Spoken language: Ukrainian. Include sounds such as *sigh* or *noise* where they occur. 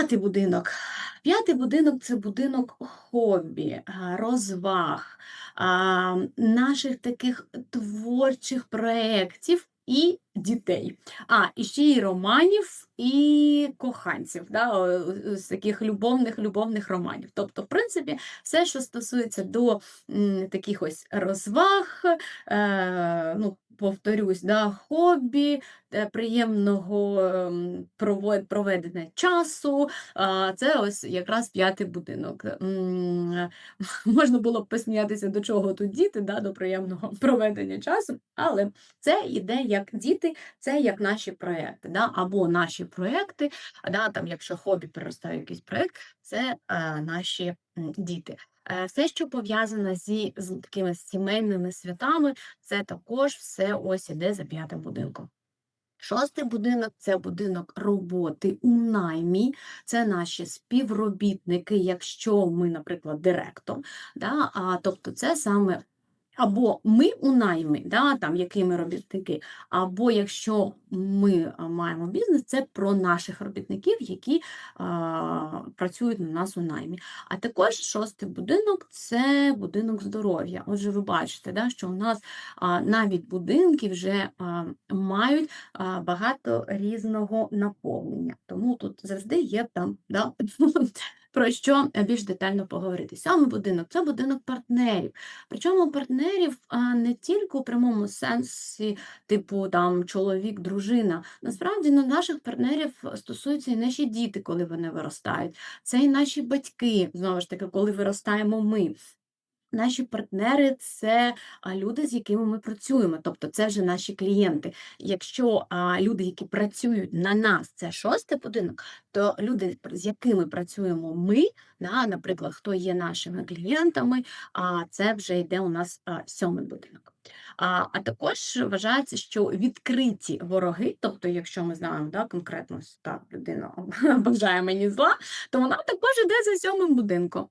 П'ятий будинок. П'ятий будинок це будинок хобі, розваг, наших таких творчих проєктів і дітей. А, і ще й романів, і коханців, да, з таких любовних любовних романів. Тобто, в принципі, все, що стосується до м, таких ось розваг, е, ну, повторюсь, да, хобі, приємного ем, проведення часу. Це ось якраз п'ятий будинок. *laughs* Можна було б посміятися, до чого тут діти, да, до приємного *laughs* проведення часу, але це йде як діти, це як наші проекти, да, або наші проекти, да, там, якщо хобі переростає якийсь проект, це е, наші діти. Е, Все, що пов'язане зі з такими сімейними святами, це також все ось іде за п'ятим будинком. Шостий будинок це будинок роботи у наймі, це наші співробітники, якщо ми, наприклад, директор. Да? А, тобто це саме або ми у наймі, да, там, які ми робітники, або якщо ми маємо бізнес, це про наших робітників, які а, працюють на нас у наймі. А також шостий будинок це будинок здоров'я. Отже, ви бачите, да, що у нас а, навіть будинки вже а, мають а, багато різного наповнення. Тому тут завжди є там да, *laughs* про що більш детально поговорити. Сьомий будинок це будинок партнерів. Причому партнерів не тільки у прямому сенсі, типу там чоловік, дружина. Насправді на наших партнерів стосуються і наші діти, коли вони виростають. Це і наші батьки, знову ж таки, коли виростаємо ми. Наші партнери це люди, з якими ми працюємо, тобто це вже наші клієнти. Якщо люди, які працюють на нас, це шостий будинок, то люди, з якими працюємо ми, наприклад, хто є нашими клієнтами, а це вже йде у нас сьомий будинок. А, а також вважається, що відкриті вороги, тобто, якщо ми знаємо да, конкретно, та людина *laughs* бажає мені зла, то вона також йде за сьомим будинком.